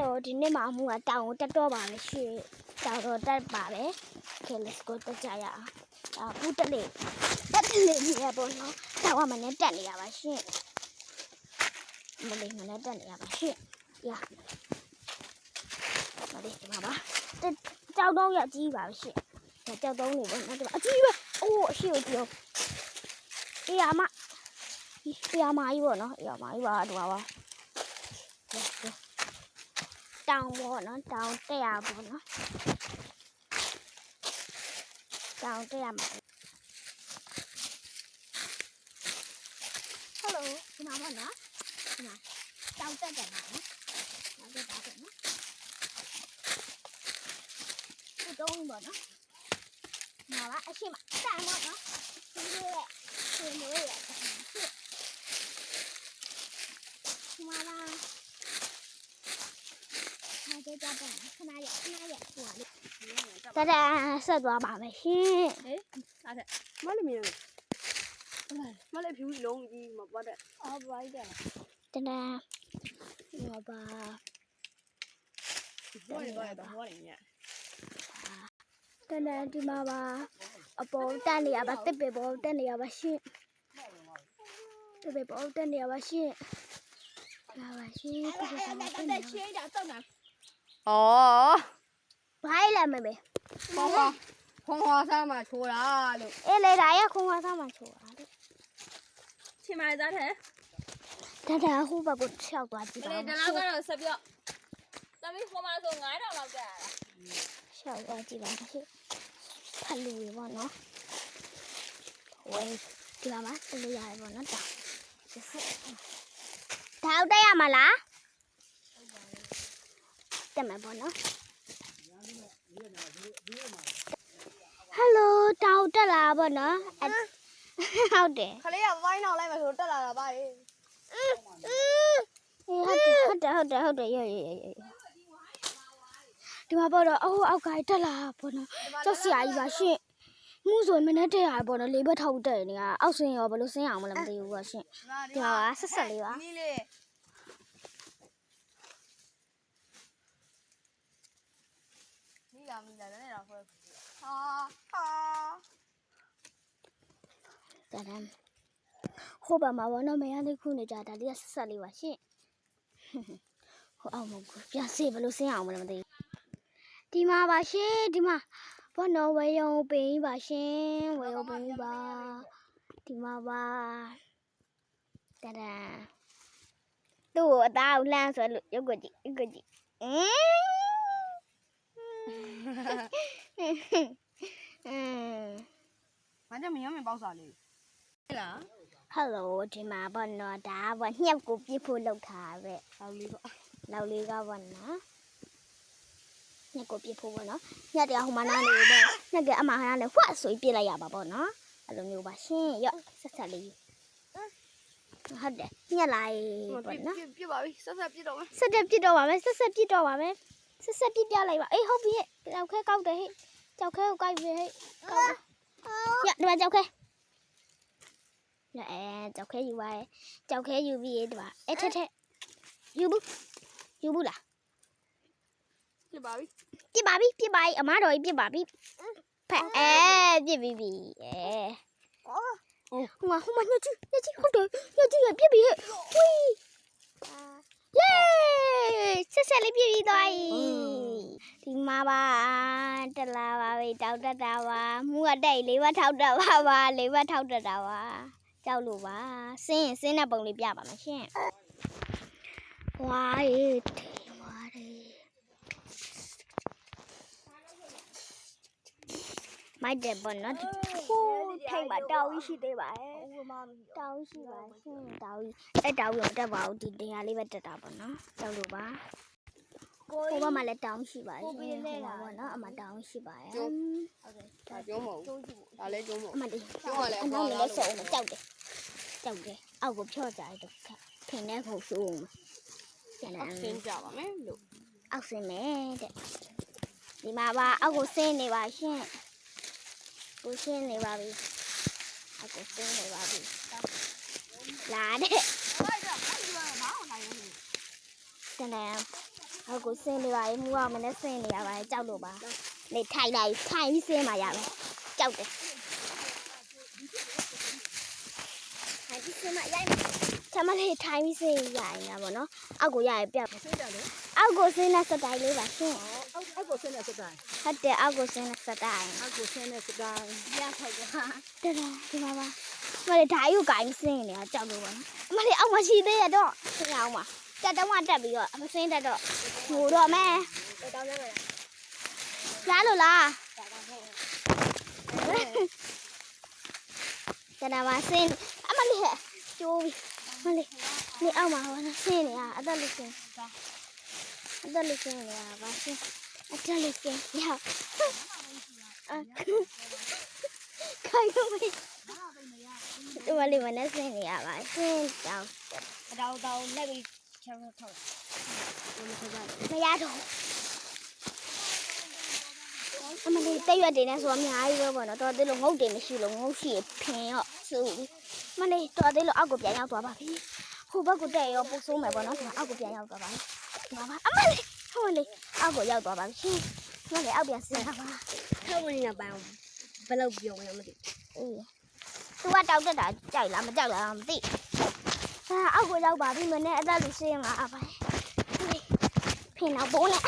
Hello ဒီနေ့မှာအမှုကတောင်ကိုတက်တော့ပါပဲရှင်တောင်တော့တက်ပါပဲ Okay let's go တက်ကြရအောင်အာဘူးတက်လေတက်လေနေရပေါ့နော်တောင်ကမနဲ့တက်နေရပါရှင်မလေးမနဲ့တက်နေရပါရှင်ရမလေးဒီမှာပါတက်ကြောက်တော့ရကြီးပါပဲရှင်ဒါကြောက်တော့နေပေါ့နော်ဒီမှာအကြီးပဲအိုးအရှိကိုကြည့်အောင်အေးအမအေးအမကြီးပေါ့နော်အေးအမကြီးပါဒီမှာပါ Let's go တောင်ပေါ့နော်တောင်တက်ရပေါ့နော်တောင်တက်ရမှာ Hello ဒီမှာပေါ့နော်ဒီမှာတောင်တက်တယ်ပါနော်နောက်တက်ပါတော့နော်ဒီတော့ပေါ့နော်မှာပါအရှိမတောင်ပေါ့နော်ဒီလိုရဲ့ဒီလိုရဲ့ဒီမှာပါထား ကြကြပါခဏရခဏရဟိုလေတတဆက်သွားပါမယ်ရှင်မလေးမြင်မလေးဖြူလုံးကြီးမပတ်တဲ့အော်ဘိုက်တယ်တတဟောပါဘောရဘောရဘောရညတတဒီမှာပါအပေါ်တက်နေရပါတစ်ပေပေါ်တက်နေရပါရှင်တစ်ပေပေါ်တက်နေရပါရှင်လာပါရှင်တစ်ပေပေါ်တက်နေရပါချင်းတာတော့ နာဩဘိုင်းလာမယ်ပဲဘောဘောခွန်ဟွာစားမှာချိုးတာလို့အေးလေဒါရခုံဝါသားမှချိုးတာတဲ့ချင်းမိုင်သားတယ်တတဟိုဘက်ကိုခြောက်သွားကြည့်ပါလေဦးဒီလောက်ကတော့ဆက်ပြောသမီးခွန်မဆို9000လောက်တက်ရတာခြောက်သွားကြည့်ပါရှင်ဖတ်လူတွေပေါ့နော်ဝေးဒီမှာဖ တ်လို့ရတယ်ပေါ့နော်တောင်းတောင်းတက်ရမှာလားတက်မယ်ပေါ့နော်ဟယ်လိုတောင်းတက်လာပေါ့နော်အဲ့ဟုတ်တယ်ခလေးကဝိုင်းအောင်လိုက်မယ်ဆိုတက်လာတာပါလေအေးဟုတ်တယ်ဟုတ်တယ်ဟုတ်တယ်ဟုတ်တယ်ရရရရဒီမှာပေါ့တော့အဟိုအောက်ကတက်လာပေါ့နော်ကျောက်ဆရာကြီးပါရှင်မှုဆိုမနဲ့တက်ရပေါ့နော်လေးဘက်ထောက်တက်နေကအောက်ဆင်းရောဘယ်လိုဆင်းအောင်မလဲမသိဘူးပါရှင်ဒီမှာပါဆက်ဆက်လေးပါ နီးလေးနီးလာမီလာလည်းတော့ဖွဲ့ဟာဟာတဒမ်ဟိုဘက်မှာပေါ့နော်မရလေးခုနေကြဒါလေးကဆက်ဆက်လေးပါရှင်ဟိုအောင်မကူပြစေဘယ်လိုဆင်းအောင်မလဲမသိဘူးဒီမှာပါရှင်ဒီမှာဘောနော်ဝေယုံပင်ကြီးပါရှင်ဝေယုံပင်ကြီးပါဒီမှာပါတဒမ်သူ့ကိုအသားကိုလှမ်းဆွဲလို့ရုပ်ကိုကြည့်ရုပ်ကိုကြည့်အင်း အင်းငါကြမရမပေါက်စားလေးဟဲ့လားဟယ်လိုဒီမှာပေါ့နော်ဒါကပေါ့ညှက်ကိုပြစ်ဖို့လောက်ထားပဲဆောက်လေးပေါ့နောက်လေးကပေါ့နော်ညှက်ကိုပြစ်ဖို့ပေါ့နော်ညှက်တရားဟိုမှာနားနေပဲညှက်ကအမဟာနဲ့ဖွက်ဆိုပြီးပြစ်လိုက်ရပါပေါ့နော်အဲ့လိုမျိုးပါရှင်ရော့ဆက်ဆက်လေးဟုတ်တယ်ညှက်လိုက်ပေါ့နော်ပြစ်ပါပြီဆက်ဆက်ပြစ်တော့မယ်ဆက်တက်ပြစ်တော့ပါမယ်ဆက်ဆက်ပြစ်တော့ပါမယ် ဆက်ဆက်ပြစ်ပြလိုက်ပါအေးဟုတ်ပြီဟဲ့ကြောက်ခဲကောက်တယ်ဟဲ့ကြောက်ခဲကိုကိုက်ပြီဟဲ့ကောက်တယ်ညဒီမှာကြောက်ခဲညအဲကြောက်ခဲယူပါရဲ့ကြောက်ခဲယူပြီးဒီမှာအဲထက်ထက်ယူဘူးယူဘူးလားပြစ်ပါပြီပြစ်ပါပြီပြစ်ပါပြီအမတော်ကြီးပြစ်ပါပြီဖက်အဲပြစ်ပြီးပြီအဲဟိုမှာဟိုမှာညချီညချီဟုတ်တယ်ညချီရပြစ်ပြီဟဲ့ဝီးယေး ဆက်ဆက်လေးပြစ်ပြီးသွားပြီဒီမှာပါတက်လာပါပြီတောက်တက်တာပါမူကတက်လေးဘက်ထောက်တက်ပါပါလေးဘက်ထောက်တက်တာပါကြောက်လို့ပါစင်းရင်စင်းတဲ့ပုံလေးပြပါမယ်ရှင်ဝါးရေတေးဝါးရေမိုက်တယ်ပေါ့နော်ဟိုးထိုက်ပါတောင်းရှိသေးပါရဲ့ဦးမမ တောင်းရှိပါရှင်တောင်းအဲ့တောင်းရုံတက်ပါဦးဒီတင်ရလေးပဲတက်တာပေါ့နော်တောင်းလို့ပါဟိုဘက်မှာလည်းတောင်းရှိပါရှင်ဟိုဘက်ပေါ့နော်အမတောင်းရှိပါရဲ့ဟုတ်တယ်ဒါကျုံးမဟုတ်ဒါလည်းကျုံးမဟုတ်အမဒီကျုံးကလည်းအနောက်လည်းစုံနေကြောက်တယ်ကြောက်တယ်အောက်ကိုဖြော့ကြရတော့ခင်းတဲ့ခုဆိုးမှာကျန်အဆတယ်င်းကြပါမယ်လို့အောက်ဆင်းမယ်တဲ့ဒီမှာပါအောက်ကိုဆင်းနေပါရှင်ကိုဆင်းနေပါပြီ အကိုဆင်းနေပါပြီလာတဲ့တန်တန်အကိုဆင်းနေပါရဲ့မူကမနဲ့ဆင်းနေရပါတယ်ကြောက်လို့ပါနေထိုင်လိုက်ထိုင်ပြီးဆင်းပါရမယ်ကြောက်တယ်ထိုင်ပြီးဆင်းမရိုက်တယ်မလေးထိုင်ပြီးဆင်းရရင်ပါနော်အောက်ကိုရရပြအောက်ကိုဆင်းတဲ့စတိုင်လေးပါဆင်း က်အောက်ကိုဆင်းတဲ့စတိုင်းဟုတ်တယ်အောက်ကိုဆင်းတဲ့စတိုင်အောက်ကိုဆင်းတဲ့စတိုင်းရဖိုက်ကွာတော်တော်ဒီမှာပါမလေးဓာတ်ယူကိုင်းဆင်းနေတာကြောက်လို့ပါနော်အမလေးအောက်မှာရှိသေးရတော့ဆင်းအောင်ပါတက်တော့မှတက်ပြီးတော့မဆင်းတတ်တော့ငိုတော့မယ်တောင်းရမယ်လားလို့လားကျန်တာပါဆင်းအမလေးဟဲ့ကျိုးပြီမလေးနေအောက်မှာဟောဆင်းနေရအသက်လေးဆင်းအသက်လေးဆင်းနေရပါဆင်း အသက်လေးဆင်းရခိုင်တော့မေဒီမလေးမနဲ့ဆင်းနေရပါဆင်းတောင်းတောင်းတောင်းလက်ပြီးချောင်းထောက်ဘယ်လိုလဲမရတော့အမလေးတက်ရွက်တင်နေဆိုတော့အများကြီးပဲပေါ့နော်တော်သေးလို့ငုတ်တင်မရှိလို့ငုတ်ရှိဖင်ရောစူပြီးမလေးတော်သေးလို့အောက်ကိုပြန်ရောက်သွားပါပြီဟိုဘက်ကိုတက်ရောပုတ်ဆိုးမယ်ပေါ့နော်ဒီမှာအောက်ကိုပြန်ရောက်သွားပါပြီဒီမှာပါအမလေး ဟိုလေးအောက်ကိုရောက်သွားပါပြီရှင်မလေးအောက်ပြန်ဆင်းလာပါထောက်ဝင်ရပန်းဘယ်လောက်ပြောင်းရမသိအေးသူကတောက်တက်တာကြိုက်လားမကြောက်လားမသိအာအောက်ကိုရောက်ပါပြီမနေ့အသက်လူရှင်းမှာအပိုင်ဖင်တော့ဘုံးနဲ့